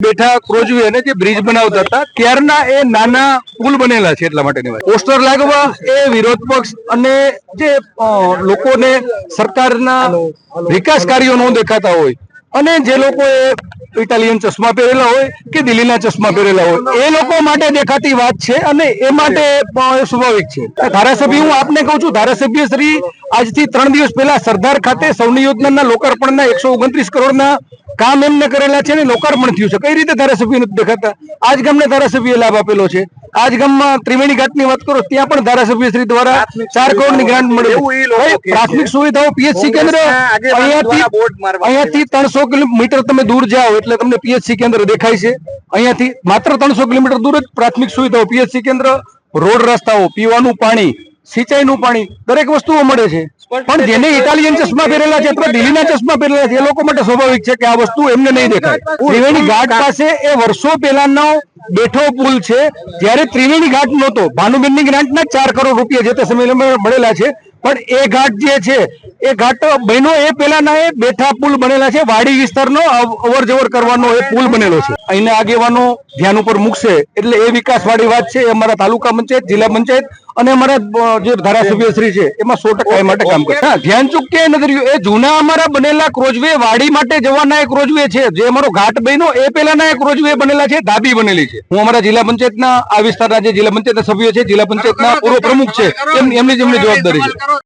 બેઠા ક્રોઝવે અને જે બ્રિજ બનાવતા હતા, ત્યારના એ નાના પુલ બનેલા છે એટલા માટેની વાત. પોસ્ટર લાગવા એ વિરોધ પક્ષ અને જે લોકોને સરકારના વિકાસ કાર્યો ન દેખાતા હોય અને જે લોકોએ ઇટાલિયન ચશ્મા પહેરેલા હોય કે દિલ્હીના ચશ્મા પહેરેલા હોય? એ લોકો માટે દેખાતી વાત છે અને એ માટે સ્વાભાવિક છે. ધારાસભ્ય, હું આપને કહું છું, ધારાસભ્ય શ્રી આજથી ત્રણ દિવસ પહેલા સરદાર ખાતે સૌની યોજનાના લોકાર્પણના એકસો ઓગણત્રીસ કરોડના કામ એમને કરેલા છે અને લોકાર્પણ થયું છે. કઈ રીતે ધારાસભ્ય નથી દેખાતા? આજ ગામને ધારાસભ્ય લાભ આપેલો છે. આજ ગામમાં ત્રિવેણી ઘાટની વાત કરો ત્યાં પણ ધારાસભ્ય શ્રી દ્વારા ચાર કરોડની ગ્રાન્ટ મળે. પ્રાથમિક સુવિધાઓ પીએચસી કેન્દ્ર અહીંયાથી ત્રણસો કિલોમીટર તમે દૂર જાઓ એટલે તમને પીએચસી કેન્દ્ર દેખાય છે. અહીંયાથી માત્ર ત્રણસો કિલોમીટર દૂર જ પ્રાથમિક સુવિધાઓ પીએચસી કેન્દ્ર રોડ રસ્તાઓ પીવાનું પાણી સિંચાઈનું પાણી દરેક વસ્તુઓ મળે છે પણ જેને ઇટાલિયન ચશ્મા પહેરેલા છે અથવા દિલ્હીના ચશ્મા પહેરેલા છે એ લોકો માટે સ્વાભાવિક છે કે આ વસ્તુ એમને નહીં દેખાય ત્રિવેણી ઘાટ પાસે એ વર્ષો પહેલાનો બેઠો પુલ છે જ્યારે ત્રિવેણી ઘાટ નહોતો ભાનુબેનની ગ્રાન્ટના ચાર કરોડ રૂપિયા જે તે સમયે મળેલા છે પણ એ ઘાટ જે છે, એ ઘાટ બહેનો એ પહેલાના એ બેઠા પુલ બનેલા છે, વાડી વિસ્તારનો અવર જવર કરવાનો એ પુલ બનેલો છે. અહીંના આગેવાનો ધ્યાન ઉપર મૂકશે, એટલે એ વિકાસવાળી વાત છે અમારા તાલુકા પંચાયત, જિલ્લા પંચાયત અને અમારા જે ધારાસભ્ય શ્રી છે, એમાં સો ટકા માટે કામ કરશે હા, ધ્યાન ચૂક ક્યાંય નથી રહ્યું એ જૂના અમારા બનેલા ક્રોજવે વાડી માટે જવાના એક રોજવે છે, જે અમારો ઘાટ બન્યો, એ પહેલાના એક રોજવે બનેલા છે ધાબી બનેલી છે. હું અમારા જિલ્લા પંચાયતના, આ વિસ્તારના જે જિલ્લા પંચાયતના સભ્યો છે, જિલ્લા પંચાયતના પૂર્વ પ્રમુખ છે, એમ- એમની જ એમની જવાબદારી છે.